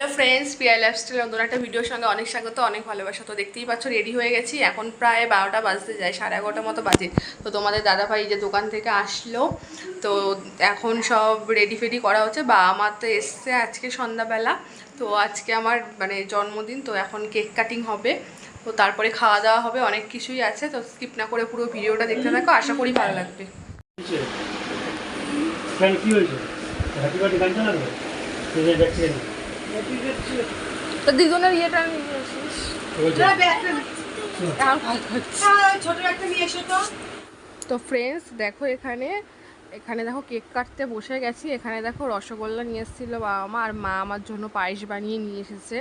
Hello friends PI lifestyle নতুন একটা ভিডিওর সঙ্গে অনেক স্বাগত, অনেক ভালোবাসা। তো দেখতেই পাচ্ছ রেডি হয়ে গেছি। এখন প্রায় বারোটা বাজতে যায়, সাড়ে এগারোটার মতো বাজে। তো তোমাদের দাদাভাই যে দোকান থেকে আসলো, তো এখন সব রেডি ফেডি করা হচ্ছে। বা আমার তো এসছে আজকে সন্ধ্যাবেলা। তো আজকে আমার মানে জন্মদিন, তো এখন কেক কাটিং হবে। তো তারপরে খাওয়া দাওয়া হবে, অনেক কিছুই আছে। তো স্কিপ না করে পুরো ভিডিওটা দেখতে থাকো, আশা করি ভালো লাগবে। কি হয়েছে? তো দিদুনের ইয়েটা নিয়ে আসিস কি বলছে? এখন ভালো হচ্ছে ছোট একটা নিয়ে এসো তো। তো ফ্রেন্ডস দেখো এখানে এখানে দেখো কেক কাটতে বসে গেছি। এখানে দেখো রসগোল্লা নিয়ে এসেছিল বাবা মা আর মা আমার জন্য পায়েস বানিয়ে নিয়ে এসেছে।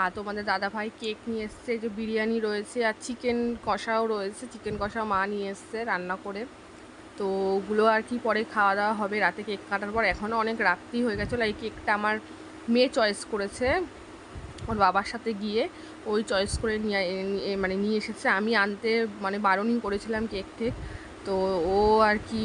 আর তোমাদের দাদা ভাই কেক নিয়ে এসছে এই যে বিরিয়ানি রয়েছে আর চিকেন কষাও রয়েছে। চিকেন কষা মা নিয়ে এসছে রান্না করে। তো ওগুলো আর কি পরে খাওয়া দাওয়া হবে। রাতে কেক কাটার পর এখনও অনেক রাত্রি হয়ে গেছিল এই কেকটা আমার মেয়ে চয়েস করেছে। ওর বাবার সাথে গিয়ে ওই চয়েস করে নিয়ে মানে নিয়ে এসেছে। আমি আনতে মানে বারণই করেছিলাম কেক টেক। তো ও আর কি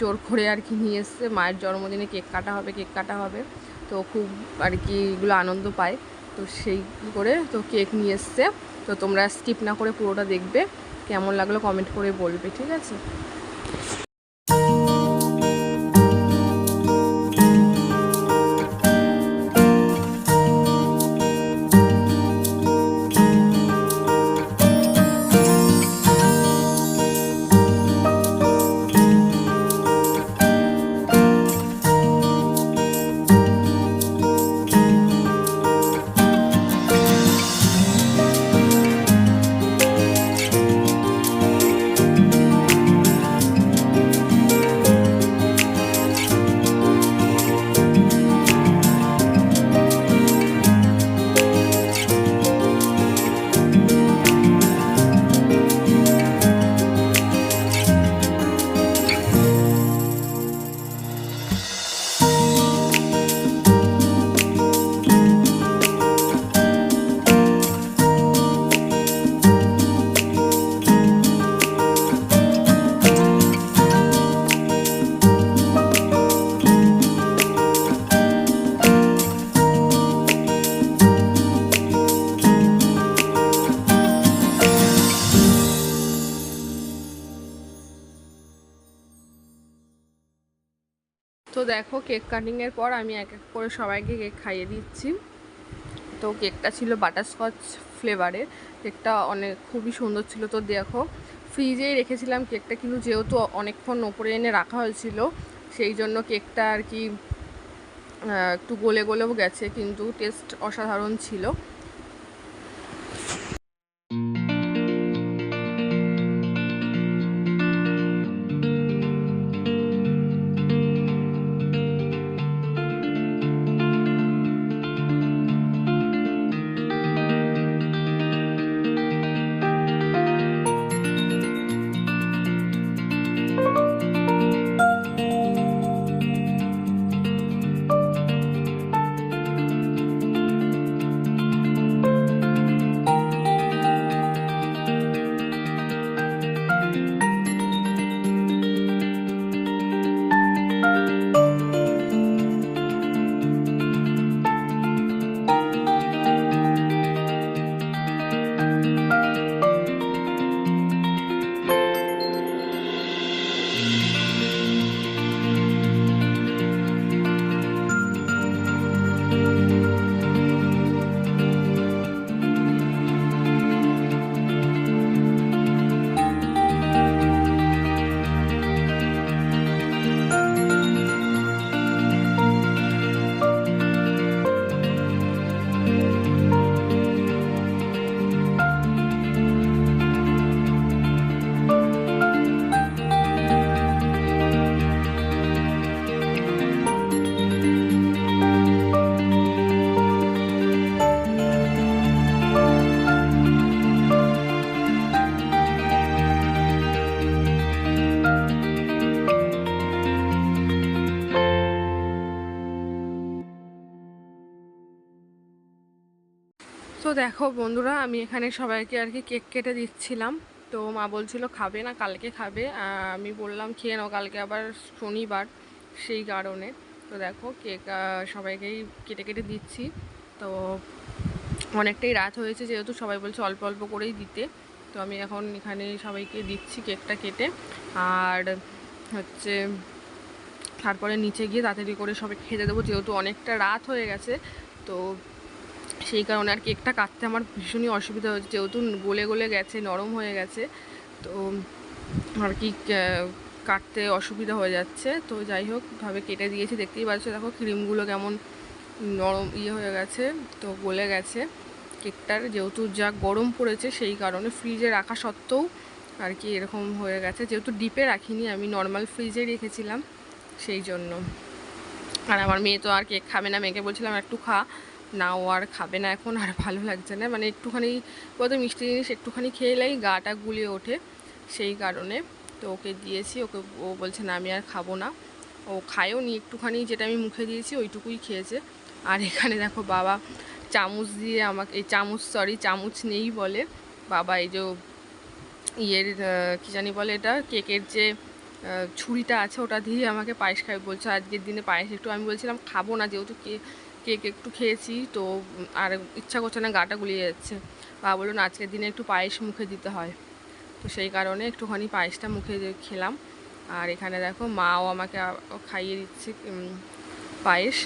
জোর করে আর কি নিয়ে এসছে। মায়ের জন্মদিনে কেক কাটা হবে, কেক কাটা হবে। তো খুব আর কি এগুলো আনন্দ পায়। তো সেই করে তো কেক নিয়ে এসছে। তো তোমরা স্কিপ না করে পুরোটা দেখবে। কেমন লাগল কমেন্ট করে বলবে, ঠিক আছে? তো দেখো কেক কাটিংয়ের পর আমি এক এক করে সবাইকে কেক খাইয়ে দিচ্ছি। তো কেকটা ছিল বাটারস্কচ ফ্লেভারের কেকটা অনেক, খুবই সুন্দর ছিল। তো দেখো, ফ্রিজেই রেখেছিলাম কেকটা, কিন্তু যেহেতু অনেকক্ষণ ওপরে এনে রাখা হয়েছিল, সেই জন্য কেকটা আর কি একটু গলে গলেও গেছে, কিন্তু টেস্ট অসাধারণ ছিল। তো দেখো বন্ধুরা, আমি এখানে সবাইকে আর কি কেক কেটে দিচ্ছিলাম। তো মা বলছিল খাবে না, কালকে খাবে। আমি বললাম, খেয়ে নাও, কালকে আবার শনিবার। সেই কারণে। তো দেখো, কেক সবাইকেই কেটে কেটে দিচ্ছি। তো অনেকটাই রাত হয়েছে, যেহেতু সবাই বলছে অল্প অল্প করেই দিতে। তো আমি এখন এখানে সবাইকে দিচ্ছি কেকটা কেটে। আর হচ্ছে তারপরে নিচে গিয়ে তাড়াতাড়ি করে সবাই খেতে দেবো, যেহেতু অনেকটা রাত হয়ে গেছে। তো সেই কারণে আর কেকটা কাটতে আমার ভীষণই অসুবিধা হচ্ছে যেহেতু গলে গলে গেছে, নরম হয়ে গেছে, তো আর কি কাটতে অসুবিধা হয়ে যাচ্ছে। তো যাই হোক, ভাবে কেটে দিয়েছি, দেখতেই পাচ্ছ, দেখো ক্রিমগুলো কেমন নরম ইয়ে হয়ে গেছে, তো গলে গেছে। কেকটার যেহেতু যা গরম পড়েছে, সেই কারণে ফ্রিজে রাখা সত্ত্বেও আর কি এরকম হয়ে গেছে। যেহেতু ডিপে রাখিনি, আমি নর্মাল ফ্রিজে রেখেছিলাম, সেই জন্য। আর আমার মেয়ে তো আর কেক খাবে না, মেয়েকে বলছিলাম একটু খা। না ও আর খাবে না এখন, আর ভালো লাগছে না। মানে একটুখানি কত মিষ্টি জিনিস একটুখানি খেলেই গাটা গুলিয়ে ওঠে সেই কারণে। তো ওকে দিয়েছি, ওকে, ও বলছে, না, আমি আর খাব না। ও খায়ও নি, একটুখানি যেটা আমি মুখে দিয়েছি ওইটুকুই খেয়েছে। আর এখানে দেখো বাবা চামচ দিয়ে আমাকে, এই চামচ সরি চামচ নেই বলে। বাবা এই যে ইয়ের কী জানি বলে এটা, কেকের যে ছুরিটা আছে ওটা দিয়ে আমাকে পায়েস খাই বলছে। আজকের দিনে পায়েস একটু আমি বলছিলাম, খাব না, যেহেতু কে কেক একটু খেয়েছি, তো, আর ইচ্ছা করছে না গাটা গুলিয়ে যাচ্ছে। বাবা বলুন আজকের দিনে একটু পায়েস মুখে দিতে হয়। তো সেই কারণে একটুখানি পায়েসটা মুখে খেলাম। আর এখানে দেখো, মাও আমাকে খাইয়ে দিচ্ছে পায়েস।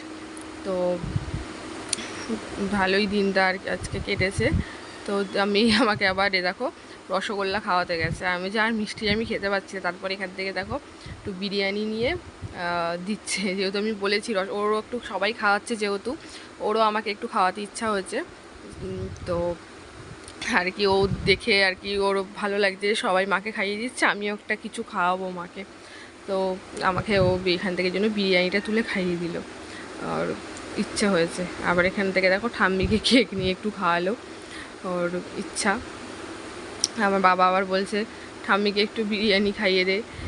তো, ভালোই দিনটা আর আজকে কেটেছে। তো আমি, আমাকে আবার এ দেখো, রসগোল্লা খাওয়াতে গেছে। আমি যে আর মিষ্টি আমি খেতে পারছি তারপর এখান থেকে দেখো, একটু বিরিয়ানি নিয়ে দিচ্ছে। যেহেতু আমি বলেছি, রস ওরও একটু সবাই খাওয়াচ্ছে যেহেতু, ওরও আমাকে একটু খাওয়াতে ইচ্ছা হয়েছে। তো আর কি ও দেখে আর কি ওর ভালো লাগছে সবাই মাকে খাইয়ে দিচ্ছে, আমিও একটা কিছু খাওয়াবো মাকে। তো আমাকে ও এখান থেকে জন্য বিরিয়ানিটা তুলে খাইয়ে দিল। আর ইচ্ছা হয়েছে। আবার এখান থেকে দেখো ঠাম্মিকে কেক নিয়ে একটু খাওয়ালো ওর ইচ্ছা। আমার বাবা আবার বলছে, ঠাম্মিকে একটু বিরিয়ানি খাইয়ে দে।